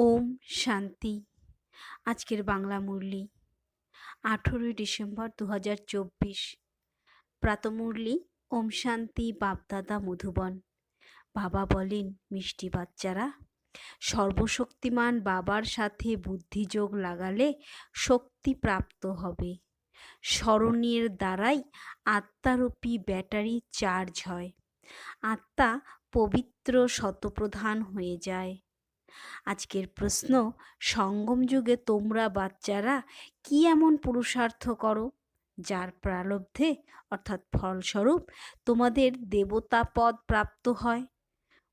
ওম শান্তি। আজকের বাংলা মুরলি, আঠেরোই ডিসেম্বর দু হাজার চব্বিশ। প্রাতমুরলি, ওম শান্তি বাপদাদা মধুবন। বাবা বলেন, মিষ্টি বাচ্চারা, সর্বশক্তিমান বাবার সাথে বুদ্ধিযোগ লাগালে শক্তি প্রাপ্ত হবে। স্মরণের দ্বারাই আত্মারূপী ব্যাটারি চার্জ হয়। আত্মা পবিত্র শতপ্রধান হয়ে যায়। আজকের প্রশ্ন, সঙ্গম যুগে তোমরা বাচ্চারা কি এমন পুরুষার্থ করো? যার প্রারব্ধে অর্থাৎ ফলস্বরূপ, তোমাদের দেবতা পদ প্রাপ্ত হয়।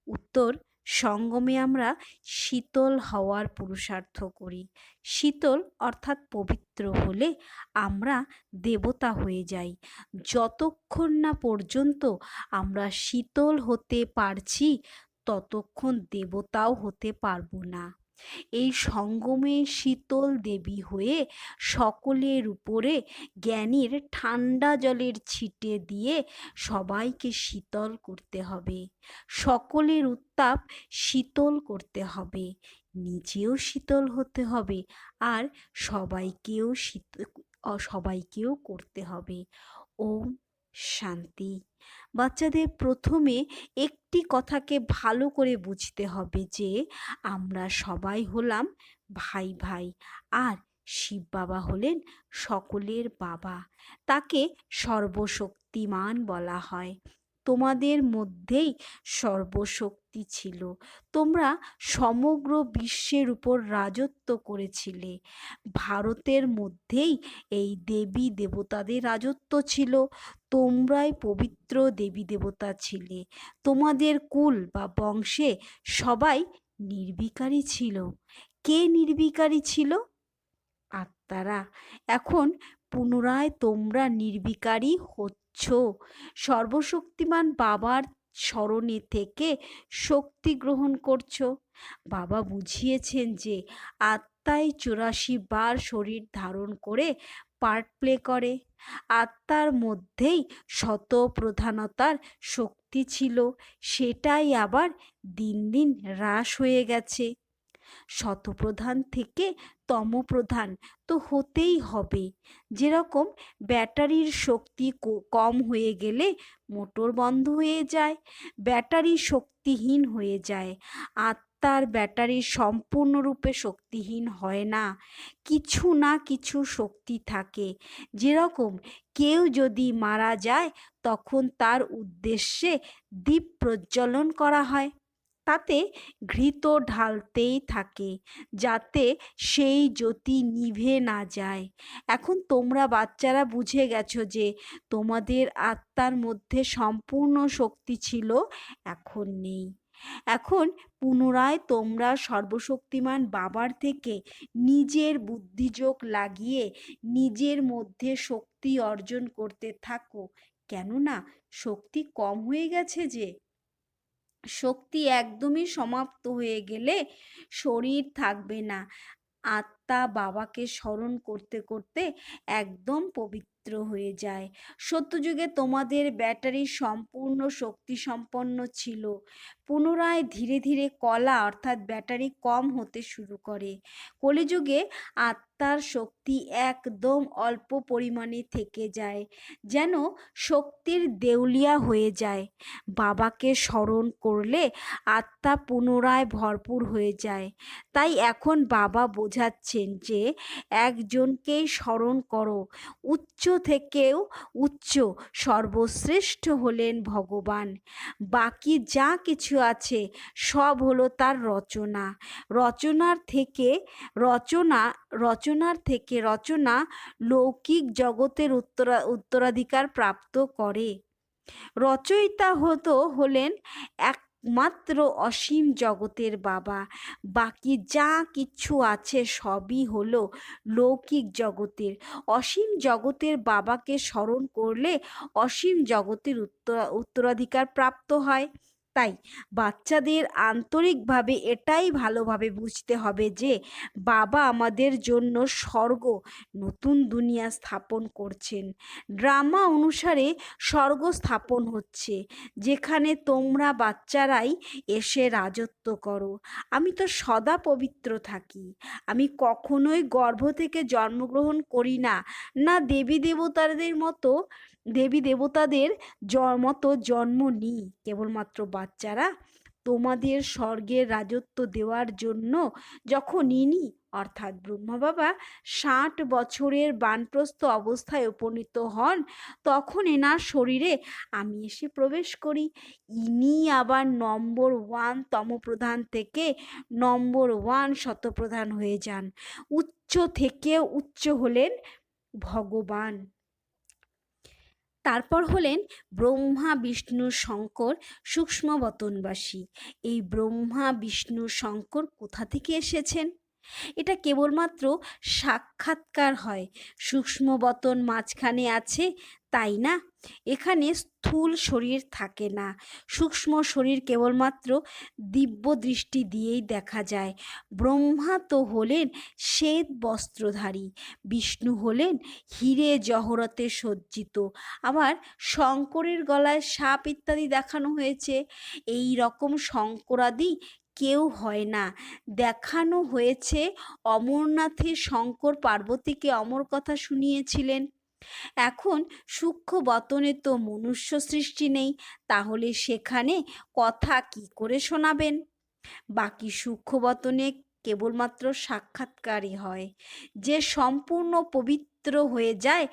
উত্তর, সঙ্গমে আমরা শীতল হওয়ার পুরুষার্থ করি। শীতল অর্থাৎ পবিত্র হলে আমরা দেবতা হয়ে যাই। যতক্ষণ না পর্যন্ত আমরা শীতল হতে পারছি ততক্ষণ দেবতাও হতে পারব না। এই সঙ্গমে শীতল দেবী হয়ে সকলের উপরে জ্ঞানীর ঠান্ডা জলের ছিটে দিয়ে সবাইকে শীতল করতে হবে। সকলের উত্তাপ শীতল করতে হবে। নিজেও শীতল হতে হবে আর সবাইকেও শীত সবাইকেও করতে হবে। ওম শান্তি। বাচ্চাদের প্রথমে একটি কথাকে ভালো করে বুঝতে হবে যে, আমরা সবাই হলাম ভাই ভাই আর শিব বাবা হলেন সকলের বাবা। তাকে সর্বশক্তিমান বলা হয়। তোমাদের মধ্যেই সর্বশক্তি ছিল। তোমরা সমগ্র বিশ্বের উপর রাজত্ব করেছিলে। ভারতের মধ্যেই এই দেবী দেবতাদের রাজত্ব ছিল। তোমরাই পবিত্র দেবী দেবতা ছিলে। তোমাদের কুল বা বংশে সবাই নির্বিকারী ছিল। কে নির্বিকারী ছিল? আত্মারা। এখন পুনরায় তোমরা নির্বিকারী হচ্ছ সর্বশক্তিমান বাবার স্মরণে থেকে শক্তি গ্রহণ করছ। বাবা বুঝিয়েছেন যে আত্মাই চুরাশি বার শরীর ধারণ করে পার্ট প্লে করে। আত্মার মধ্যেই শত প্রধানতার শক্তি ছিল, সেটাই আবার দিন দিন হ্রাস হয়ে গেছে। শতপ্রধান থেকে তমপ্রধান তো হতেই হবে। যেরকম ব্যাটারির শক্তি কম হয়ে গেলে মোটর বন্ধ হয়ে যায়, ব্যাটারি শক্তিহীন হয়ে যায়। আত্মার ব্যাটারি সম্পূর্ণরূপে শক্তিহীন হয় না। কিছু না কিছু শক্তি থাকে। যেরকম কেউ যদি মারা যায়, তখন তার উদ্দেশ্যে দ্বীপ প্রজ্বলন করা হয়। তাতে ঘৃত ঢালতেই থাকে, যাতে সেই জ্যোতি নিভে না যায়। এখন তোমরা বাচ্চারা বুঝে গেছো যে তোমাদের আত্মার মধ্যে সম্পূর্ণ শক্তি ছিল, এখন নেই। এখন পুনরায় তোমরা সর্বশক্তিমান বাবার থেকে নিজের বুদ্ধিযোগ লাগিয়ে নিজের মধ্যে শক্তি অর্জন করতে থাকো। কেননা শক্তি কম হয়ে গেছে যে শক্তি একদমই সমাপ্ত হয়ে গেলে শরীর থাকবে না। আত্মা বাবাকে স্মরণ করতে করতে একদম পবিত্র হয়ে যায়। সত্যযুগে তোমাদের ব্যাটারি সম্পূর্ণ শক্তি সম্পন্ন ছিল। পুনরায় ধীরে ধীরে কলা অর্থাৎ ব্যাটারি কম হতে শুরু করে। কলিযুগে আত্মার শক্তি একদম অল্প পরিমাণে থেকে যায়, যেন শক্তির দেউলিয়া হয়ে যায়। বাবাকে স্মরণ করলে আত্মা পুনরায় ভরপুর হয়ে যায়। তাই এখন বাবা বোঝাচ্ছেন যে, একজনকেই স্মরণ করো। উচ্চ থেকেও উচ্চ, সর্বশ্রেষ্ঠ হলেন ভগবান। বাকি যা কিছু আছে, সব হলো তার রচনা। রচনার থেকে রচনা, রচনার থেকে রচনা লৌকিক জগতের উত্তরা, উত্তরাধিকার প্রাপ্ত করে। রচয়িতা হতো হলেন এক মাত্র অসীম জগতের বাবা। বাকি যা কিছু আছে সবই হলো লৌকিক জগতের। অসীম জগতের বাবাকে স্মরণ করলে অসীম জগতের উত্তরা, উত্তরাধিকার প্রাপ্ত হয়। তাই বাচ্চাদের আন্তরিকভাবে এটাই ভালোভাবে বুঝতে হবে যে বাবা আমাদের জন্য স্বর্গ, নতুন দুনিয়া স্থাপন করছেন। ড্রামা অনুসারে স্বর্গ স্থাপন হচ্ছে, যেখানে তোমরা বাচ্চারাই এসে রাজত্ব করো। আমি তো সদা পবিত্র থাকি। আমি কখনোই গর্ভ থেকে জন্মগ্রহণ করি না না দেবী দেবতাদের মতো দেবী দেবতাদের মতো জন্ম নিই, কেবলমাত্র বাচ্চারা। তোমাদের স্বর্গের রাজত্ব দেওয়ার জন্য যখন ইনি, অর্থাৎ ব্রহ্মা বাবা ষাট বছরের বানপ্রস্থ অবস্থায় উপনীত হন, তখন এনার শরীরে আমি এসে প্রবেশ করি। ইনি আবার নম্বর ওয়ান তমপ্রধান থেকে নম্বর ওয়ান শতপ্রধান হয়ে যান। উচ্চ থেকে উচ্চ হলেন ভগবান। তারপর হলেন ব্রহ্মা বিষ্ণু শঙ্কর সূক্ষ্মবতনবাসী এই ব্রহ্মা বিষ্ণু শঙ্কর কোথা থেকে এসেছেন? এটা কেবলমাত্র সাক্ষাৎকার হয়। সূক্ষ্মবতন মাঝখানে আছে, তাই না? এখানে স্থূল শরীর থাকে না। সূক্ষ্ম শরীর কেবলমাত্র দিব্য দৃষ্টি দিয়েই দেখা যায়। ব্রহ্মা তো হলেন শ্বেত বস্ত্রধারী, বিষ্ণু হলেন হিরে জহরতে সজ্জিত। আবার শঙ্করের গলায় সাপ ইত্যাদি দেখানো হয়েছে। এই রকম শঙ্করাদি কেউ হয় না। দেখানো হয়েছে অমরনাথে শঙ্কর পার্বতীকে অমর কথা শুনিয়েছিলেন। এখন সূক্ষ্ম বতনে তো মনুষ্য সৃষ্টি নেই, তাহলে সেখানে কথা কি করে শোনাবেন? বাকি সূক্ষ্ম বতনে কেবলমাত্র সাক্ষাৎকারই হয়। যে সম্পূর্ণ পবিত্র হয়ে যায়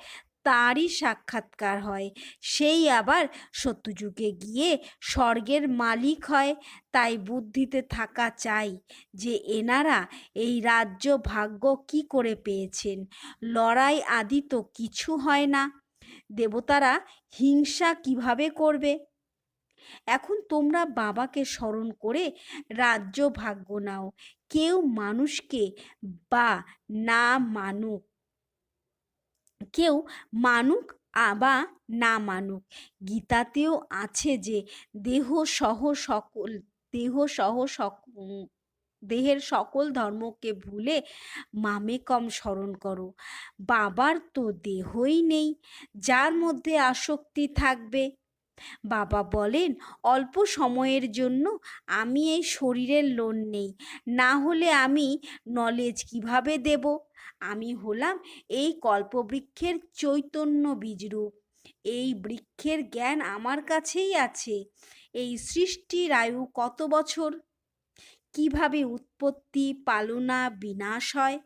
তারই সাক্ষাৎকার হয়। সেই আবার সত্যযুগে গিয়ে স্বর্গের মালিক হয়। তাই বুদ্ধিতে থাকা চাই যে এনারা এই রাজ্য ভাগ্য কি করে পেয়েছেন? লড়াই আদি তো কিছু হয় না। দেবতারা হিংসা কীভাবে করবে? এখন তোমরা বাবাকে স্মরণ করে রাজ্য ভাগ্য নাও। কেউ মানুষকে বা না মানুক। কেউ মানুক বা না মানুক। গীতাতেও আছে যে, দেহ সহ সকল, দেহ সহ সক, দেহের সকল ধর্মকে ভুলে মামেকম স্মরণ করো। বাবার তো দেহই নেই, যার মধ্যে আসক্তি থাকবে। বাবা বলেন, অল্প সময়ের জন্য আমি এই শরীরের লোন নেই, না হলে আমি নলেজ কীভাবে দেব? আমি হলাম এই কল্পবৃক্ষের চৈতন্য বীজরূপ। এই বৃক্ষের জ্ঞান আমার কাছেই আছে। এই সৃষ্টির আয়ু কত বছর? কীভাবে উৎপত্তি, পালনা বিনাশ হয়?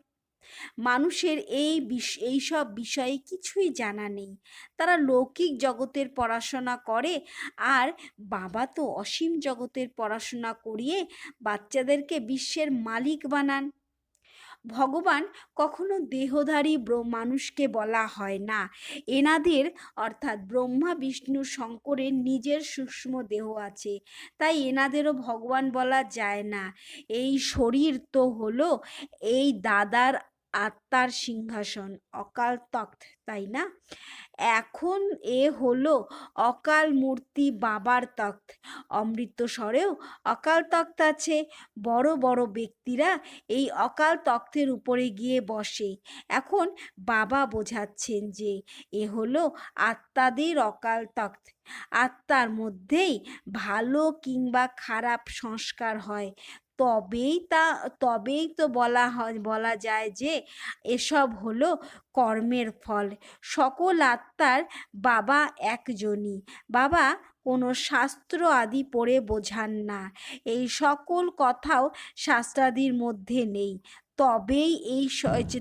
মানুষের এই বিষ, এইসব বিষয়ে কিছুই জানা নেই। তারা লৌকিক জগতের পড়াশোনা করে আর বাবা তো অসীম জগতের পড়াশোনা করিয়ে বাচ্চাদেরকে বিশ্বের মালিক বানান। ভগবান কখনো দেহধারী মানুষকে বলা হয় না। এনাদের অর্থাৎ ব্রহ্মা, বিষ্ণু, শঙ্করের নিজের সূক্ষ্ম দেহ আছে। তাই এনাদেরও ভগবান বলা যায় না। এই শরীর তো হলো এই দাদার আত্মার সিংহাসন, অকাল তখ্ত তাই না? এখন এ হলো অকাল মূর্তি বাবার তখ্ত অমৃতস্বরেও অকাল তখ্ত আছে। বড় বড় ব্যক্তিরা এই অকাল তখ্তের উপরে গিয়ে বসে। এখন বাবা বোঝাচ্ছেন যে এ হলো আত্মাদের অকাল তখ্ত আত্মার মধ্যেই ভালো কিংবা খারাপ সংস্কার হয়। তবেই তা, তবেই তো বলা হয় বলা যায় যে এসব হলো কর্মের ফল। সকল আত্মার বাবা একজনই। বাবা কোনো শাস্ত্র আদি পড়ে বোঝান না। এই সকল কথাও শাস্ত্রাদির মধ্যে নেই। তবেই এই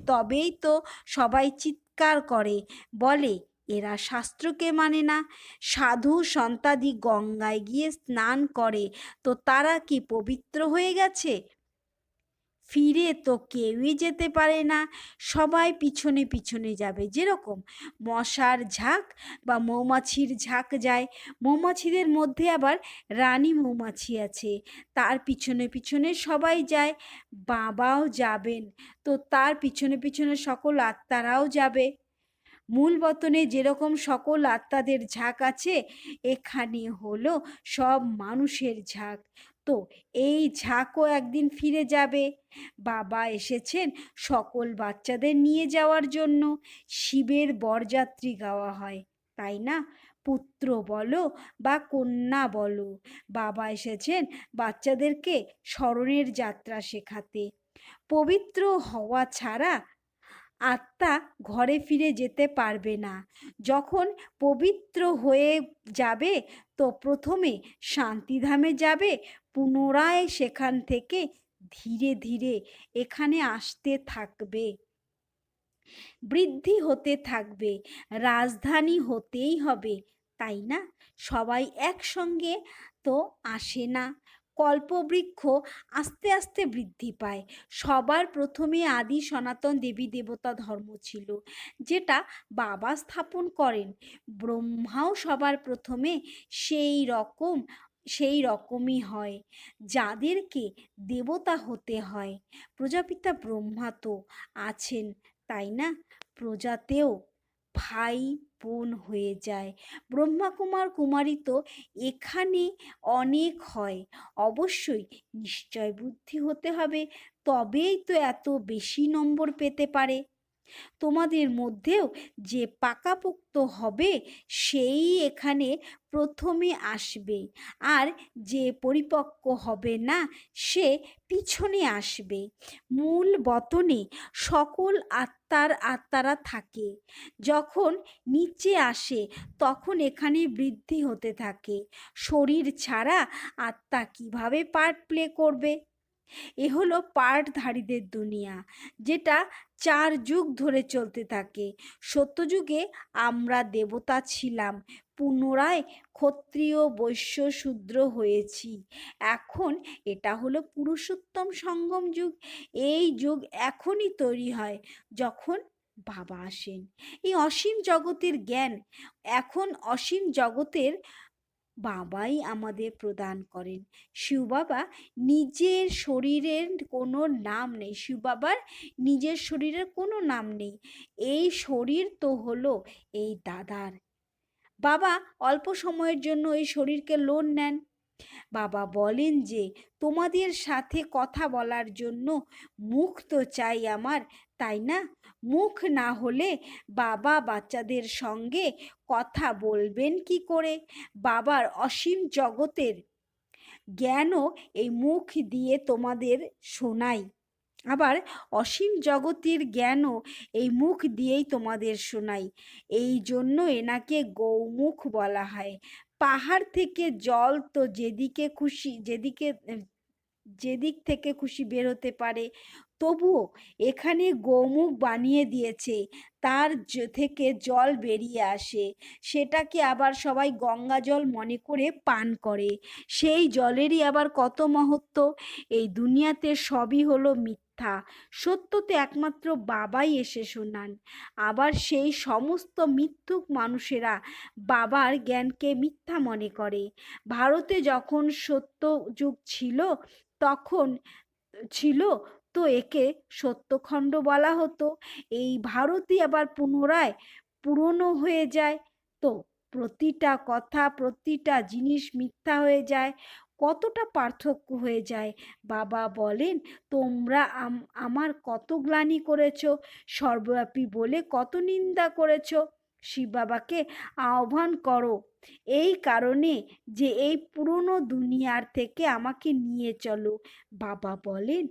তবেই তো সবাই চিৎকার করে। বলে এরা শাস্ত্রকে মানে না। সাধু সন্তাদি গঙ্গায় গিয়ে স্নান করে। তো তারা কি পবিত্র হয়ে গেছে? ফিরে তো কেউই যেতে পারে না। সবাই পিছনে পিছনে যাবে। যেরকম মশার ঝাঁক বা মৌমাছির ঝাঁক যায়। মৌমাছিদের মধ্যে আবার রানী মৌমাছি আছে। তার পিছনে পিছনে সবাই যায়। বাবাও যাবেন। তো তার পিছনে পিছনে সকল আত্মারাও যাবে। মূল বতনে যেরকম সকল আত্মাদের ঝাঁক আছে, এখানে হলো সব মানুষের ঝাঁক। তো এই ঝাঁকও একদিন ফিরে যাবে। বাবা এসেছেন সকল বাচ্চাদের নিয়ে যাওয়ার জন্য। শিবের বরযাত্রী গাওয়া হয়, তাই না? পুত্র বলো বা কন্যা বলো, বাবা এসেছেন বাচ্চাদেরকে স্মরণের যাত্রা শেখাতে। পবিত্র হওয়া ছাড়া আত্মা ঘরে ফিরে যেতে পারবে না। যখন পবিত্র হয়ে যাবে, তো প্রথমে শান্তিধামে যাবে, পুনরায় সেখান থেকে ধীরে ধীরে এখানে আসতে থাকবে। বৃদ্ধি হতে থাকবে, রাজধানী হতেই হবে, তাই না? সবাই একসঙ্গে তো আসে না। কল্পবৃক্ষ আস্তে আস্তে বৃদ্ধি পায়। সবার প্রথমে আদি সনাতন দেবী দেবতা ধর্ম ছিল, যেটা বাবা স্থাপন করেন। ব্রহ্মাও সবার প্রথমে সেই রকম, সেই রকমই হয়, যাদেরকে দেবতা হতে হয়। প্রজাপিতা ব্রহ্মা তো আছেন, তাই না? প্রজাতেও ভাই বোন হয়ে যায়। ব্রহ্মা কুমার কুমারী তো এখানে অনেক হয়। অবশ্যই নিশ্চয় বুদ্ধি হতে হবে। তবেই তো এত বেশি নম্বর পেতে পারে। তোমাদের মধ্যেও যে পাকাপোক্ত হবে, সেই এখানে প্রথমে আসবে। আর যে পরিপক্ক হবে না, সে পিছনে আসবে। মূল বতনে সকল আত্মার আত্মারা থাকে। যখন নিচে আসে, তখন এখানে বৃদ্ধি হতে থাকে। শরীর ছাড়া আত্মা কীভাবে পার্ট প্লে করবে? এ হলো পার্টধারীদের দুনিয়া, যেটা চার যুগ ধরে চলতে থাকে। সত্যযুগে আমরা দেবতা ছিলাম, পুনরায় ক্ষত্রিয় বৈশ্য শূদ্র হয়েছি। এখন এটা হলো পুরুষোত্তম সঙ্গম যুগ। এই যুগ এখনই তৈরি হয় যখন বাবা আসেন। এই অসীম জগতের জ্ঞান এখন অসীম জগতের বাবাই আমাদের প্রদান করেন। শিব বাবা নিজের শরীরের কোনো নাম নেই। শিব বাবার নিজের শরীরের কোনো নাম নেই। এই শরীর তো হলো এই দাদার। বাবা অল্প সময়ের জন্য এই শরীরকে লোন নেন। বাবা বলেন যে, তোমাদের সাথে কথা বলার জন্য মুখ তো চাই আমার, তাই না? মুখ না হলে বাবা বাচ্চাদের সঙ্গে কথা বলবেন কি করে? বাবার অসীম জগতের জ্ঞানও এই মুখ দিয়ে তোমাদের শোনাই। আবার অসীম জগতের জ্ঞানও এই মুখ দিয়েই তোমাদের শোনাই। এই জন্য এনাকে গৌমুখ বলা হয়। পাহাড় থেকে জল তো যেদিকে খুশি, যেদিকে, যেদিক থেকে খুশি বের হতে পারে, তবুও এখানে গোমুখ বানিয়ে দিয়েছে, তার থেকে জল বেরিয়ে আসে। সেটাকে আবার সবাই গঙ্গা জল মনে করে পান করে। সেই জলেরই আবার কত মহত্ব? এই দুনিয়াতে সবই হলো মিথ্যা। সত্যতে একমাত্র বাবাই এসে শোনান। আবার সেই সমস্ত মিথ্যুক মানুষেরা বাবার জ্ঞানকে মিথ্যা মনে করে। ভারতে যখন সত্য যুগ ছিল, তখন ছিল, তো একে সত্যখণ্ড বলা হতো। এই ভারতই আবার পুনরায় পুরনো হয়ে যায়, তো প্রতিটা কথা, প্রতিটা জিনিস মিথ্যা হয়ে যায়। কতটা পার্থক্য হয়ে যায়? বাবা বলেন, তোমরা আমার কত গ্লানি করেছ, সর্বব্যাপী বলে কত নিন্দা করেছ? শিব বাবাকে আহ্বান করো। এই কারণে যে এই পুরনো দুনিয়ার থেকে আমাকে নিয়ে চলো। বাবা বলেন,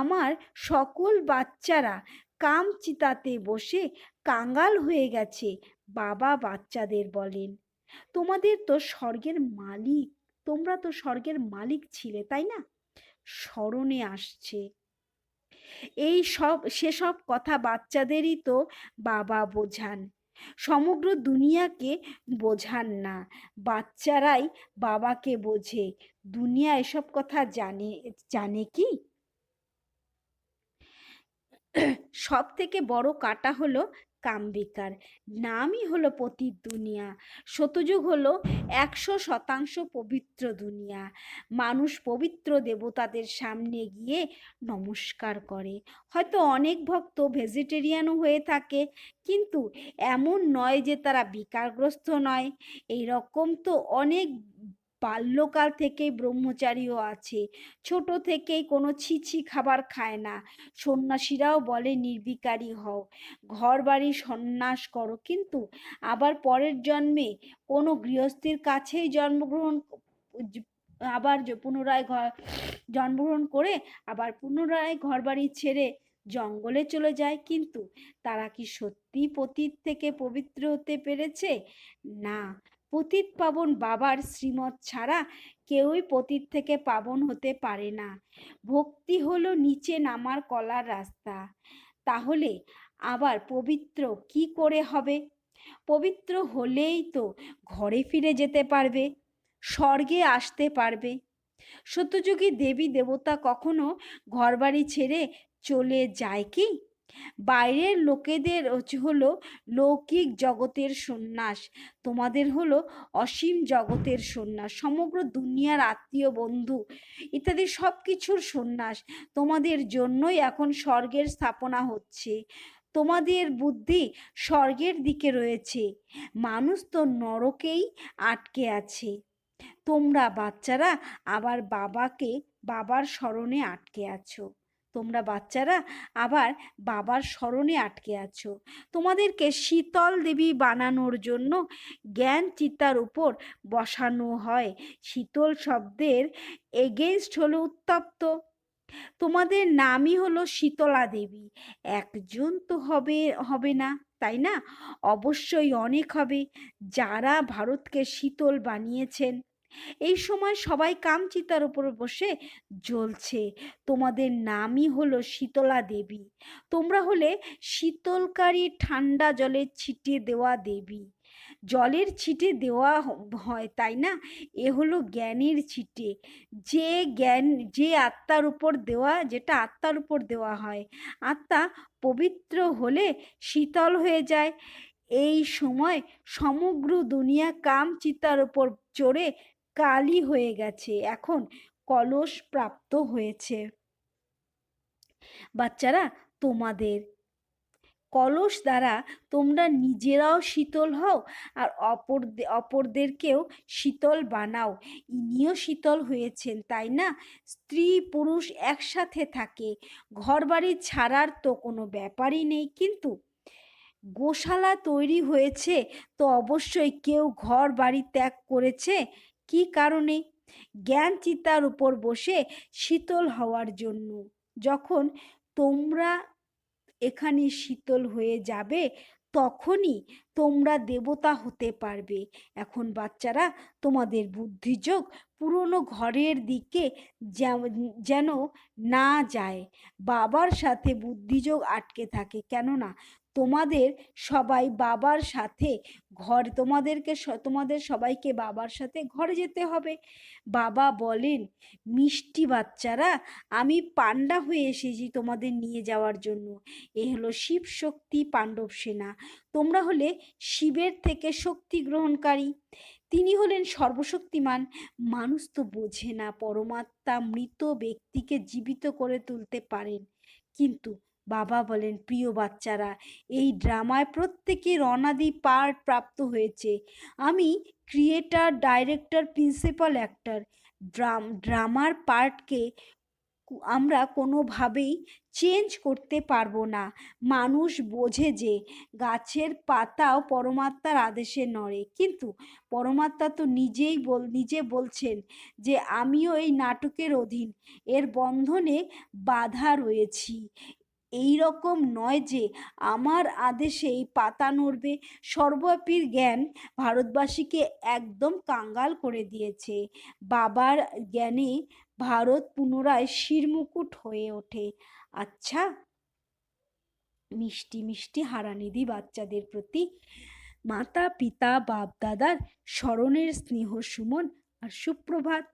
আমার সকল বাচ্চারা কাম চিতাতে বসে কাঙ্গাল হয়ে গেছে। বাবা বাচ্চাদের বলেন, তোমাদের তো স্বর্গের মালিক তোমরা তো স্বর্গের মালিক ছিলে, তাই না? স্মরণে আসছে। এই সব, সেসব কথা বাচ্চাদেরই তো বাবা বোঝান। সমগ্র দুনিয়াকে বোঝান না। বাচ্চারাই বাবাকে বোঝে। দুনিয়া এসব কথা জানে জানে কি? সব থেকে বড় কাটা হলো কাম বেকার নামই হলো পতিত দুনিয়া সতযুগ হলো একশো শতাংশ পবিত্র দুনিয়া। মানুষ পবিত্র দেবতাদের সামনে গিয়ে নমস্কার করে। হয়তো অনেক ভক্ত ভেজিটেরিয়ানও হয়ে থাকে, কিন্তু এমন নয় যে তারা বিকারগ্রস্ত নয়। এই রকম তো অনেক বাল্যকাল থেকেই ব্রহ্মচারীও আছে। ছোট থেকেই কোনো ছিছি খাবার খায় না। সন্ন্যাসীরাও বলে, নির্বিকারী হও। ঘর বাড়ি সন্ন্যাস করো। কিন্তু আবার পরের জন্মে কোনো গৃহস্থীর কাছেই জন্মগ্রহণ আবার পুনরায় ঘর, জন্মগ্রহণ করে আবার পুনরায় ঘর বাড়ি ছেড়ে জঙ্গলে চলে যায়। কিন্তু তারা কি সত্যি পতীত থেকে পবিত্র হতে পেরেছে? না। পতিত পাবন বাবার শ্রীমত ছাড়া কেউই পতিত থেকে পাবন হতে পারে না। ভক্তি হলো নিচে নামার কলার রাস্তা। তাহলে আবার পবিত্র কি করে হবে? পবিত্র হলেই তো ঘরে ফিরে যেতে পারবে, স্বর্গে আসতে পারবে। সত্যযুগী দেবী দেবতা কখনো ঘরবাড়ি ছেড়ে চলে যায় কি? বাইরের লোকেদের হলো লৌকিক জগতের সন্ন্যাস। তোমাদের হলো অসীম জগতের সন্ন্যাস, সমগ্র দুনিয়ার আত্মীয় বন্ধু ইত্যাদি সব কিছুর সন্ন্যাস। তোমাদের জন্যই এখন স্বর্গের স্থাপনা হচ্ছে। তোমাদের বুদ্ধি স্বর্গের দিকে রয়েছে। মানুষ তো নরকেই আটকে আছে। তোমরা বাচ্চারা আবার বাবাকে, বাবার স্মরণে আটকে আছো। তোমরা বাচ্চারা আবার বাবার স্মরণে আটকে আছো। তোমাদেরকে শীতল দেবী বানানোর জন্য জ্ঞান চিতার উপর বসানো হয়। শীতল শব্দের এগেনস্ট হলো উত্তপ্ত। তোমাদের নামই হলো শীতলা দেবী। একজন তো হবে হবে না, তাই না? অবশ্যই অনেক হবে। যারা ভারতকে শীতল বানিয়েছেন এই সময় সবাই কামচিতার উপর বসে জ্বলছে। তোমাদের নামই হলো শীতলা দেবী। তোমরা হলে শীতলকারী ঠান্ডা জলে ছিটিয়ে দেওয়া দেবী। জলের ছিটে দেওয়া হয়, তাই না? এ হলো জ্ঞানের ছিটে। যে জ্ঞান, যে আত্মার উপর দেওয়া, যেটা আত্মার উপর দেওয়া হয়। আত্মা পবিত্র হলে শীতল হয়ে যায়। এই সময় সমগ্র দুনিয়া কাম চিতার উপর চড়ে কালি হয়ে গেছে, এখন কলস প্রাপ্ত হয়েছে। বাচ্চারা, তোমাদের। কলস দ্বারা তোমরা নিজেরাও শীতল হও আর অপর অপরদেরকেও শীতল বানাও। ইনিও শীতল হয়েছেন, তাই না? স্ত্রী, পুরুষ একসাথে থাকে। ঘর বাড়ি ছাড়ার তো কোনো ব্যাপারই নেই, কিন্তু গোশালা তৈরি হয়েছে, তো অবশ্যই কেউ ঘর বাড়ি ত্যাগ করেছে কি কারণে? জ্ঞান চিতার উপর বসে শীতল হওয়ার জন্য। যখন তোমরা এখানে শীতল হয়ে যাবে, তখনই তোমরা দেবতা হতে পারবে। এখন বাচ্চারা তোমাদের বুদ্ধিযোগ পুরনো ঘরের দিকে যেন না যায়। বাবার সাথে বুদ্ধিযোগ আটকে থাকে। কেননা তোমাদের সবাই বাবার সাথে ঘর, তোমাদেরকে তোমাদের সবাইকে বাবার সাথে ঘরে যেতে হবে। বাবা বলেন, মিষ্টি বাচ্চারা, আমি পাণ্ডা হয়ে এসেছি তোমাদের নিয়ে যাওয়ার জন্য। এ হলো শিব শক্তি পাণ্ডব সেনা। তোমরা হলে শিবের থেকে শক্তি গ্রহণকারী। তিনি হলেন সর্বশক্তিমান। মানুষ তো বোঝে না, পরমাত্মা মৃত ব্যক্তিকে জীবিত করে তুলতে পারেন। কিন্তু বাবা বলেন, প্রিয় বাচ্চারা, এই ড্রামায় প্রত্যেকের অনাদি পার্ট প্রাপ্ত হয়েছে। আমি creator director principal actor drum, drummer পার্টকে আমরা কোনোভাবেই চেঞ্জ করতে পারব না। মানুষ বোঝে যে গাছের পাতাও পরমাত্মার আদেশে নড়ে। কিন্তু পরমাত্মা তো নিজেই বল, নিজে বলছেন যে, আমিও এই নাটকের অধীন। এর বন্ধনে বাধা রয়েছি। এই রকম নয় যে আমার আদেশেই পাতা নড়বে। সর্বব্যাপীর জ্ঞান ভারতবাসীকে একদম কাঙ্গাল করে দিয়েছে। বাবার জ্ঞানে ভারত পুনরায় শিরমুকুট হয়ে ওঠে। আচ্ছা মিষ্টি মিষ্টি হারানিধি বাচ্চাদের প্রতি মাতা, পিতা বাপ দাদার স্মরণের স্নেহ সুমন আর সুপ্রভাত।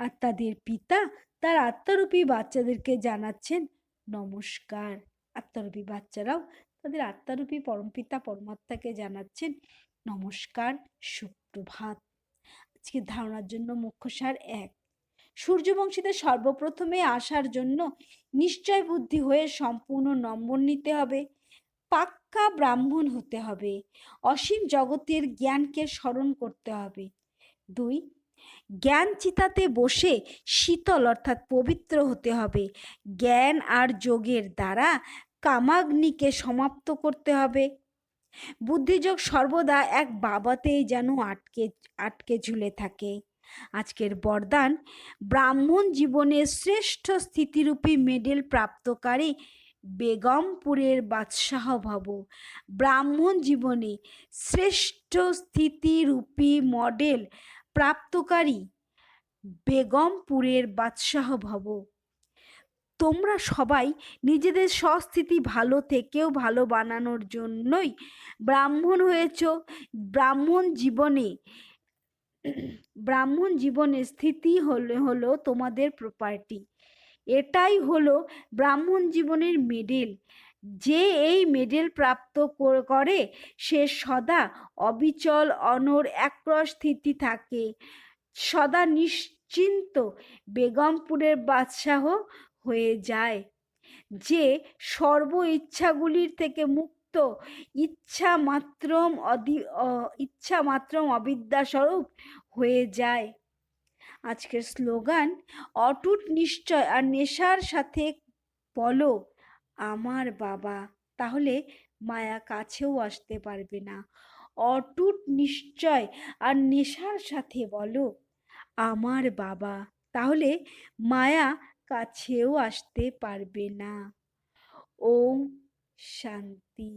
আর তাদের পিতা, তার আত্মারূপী বাচ্চাদেরকে জানাচ্ছেন নমস্কার। আত্মারূপী বাচ্চারাও তাদের আত্মারূপী পরমপিতা, পরমাত্মাকে জানাচ্ছেন নমস্কার, সুপ্রভাত। আজকে ধারণার জন্য মুখ্য সার এক। সূর্যবংশীদের সর্বপ্রথমে আসার জন্য নিশ্চয় বুদ্ধি হয়ে সম্পূর্ণ নম্বর নিতে হবে। পাক্কা ব্রাহ্মণ হতে হবে। অসীম জগতের জ্ঞানকে স্মরণ করতে হবে। দুই জ্ঞান চিতাতে বসে শীতল অর্থাৎ পবিত্র হতে হবে। জ্ঞান আর যোগের দ্বারা কামাগ্নিকে সমাপ্ত করতে হবে। বুদ্ধিযোগ সর্বদা এক বাবাতেই যেন আটকে আটকে ঝুলে থাকে। আজকের বরদান ব্রাহ্মণ জীবনের শ্রেষ্ঠ স্থিতিরূপী মেডেল প্রাপ্তকারী বেগমপুরের বাদশাহ ভব। ব্রাহ্মণ জীবনে শ্রেষ্ঠ স্থিতিরূপী মডেল প্রাপ্তকারী বেগমপুরের বাদশাহ ভব। তোমরা সবাই নিজেদের স্বস্থিতি ভালো থেকেও ভালো বানানোর জন্যই ব্রাহ্মণ হয়েছ। ব্রাহ্মণ জীবনে ব্রাহ্মণ জীবনে স্থিতি হলো হলো তোমাদের প্রপার্টি এটাই হলো ব্রাহ্মণ জীবনের মেডেল যে এই মেডেল প্রাপ্ত করে সে সদা অবিচল অনর একরস স্থিতি থাকে। সদা নিশ্চিন্ত বেগমপুরের বাদশাহ হয়ে যায়। যে সর্ব ইচ্ছাগুলির থেকে মুক্ত ইচ্ছা মাত্রম অদি ইচ্ছা মাত্রম অবিদ্যাস্বরূপ হয়ে যায়। আজকের স্লোগান, অটুট নিশ্চয় আর নেশার সাথে বলো। আমার বাবা, তাহলে মায়া কাছেও আসতে পারবে না। অটুট নিশ্চয় আর নেশার সাথে বলো। আমার বাবা, তাহলে মায়া কাছেও আসতে পারবে না। ওম শান্তি।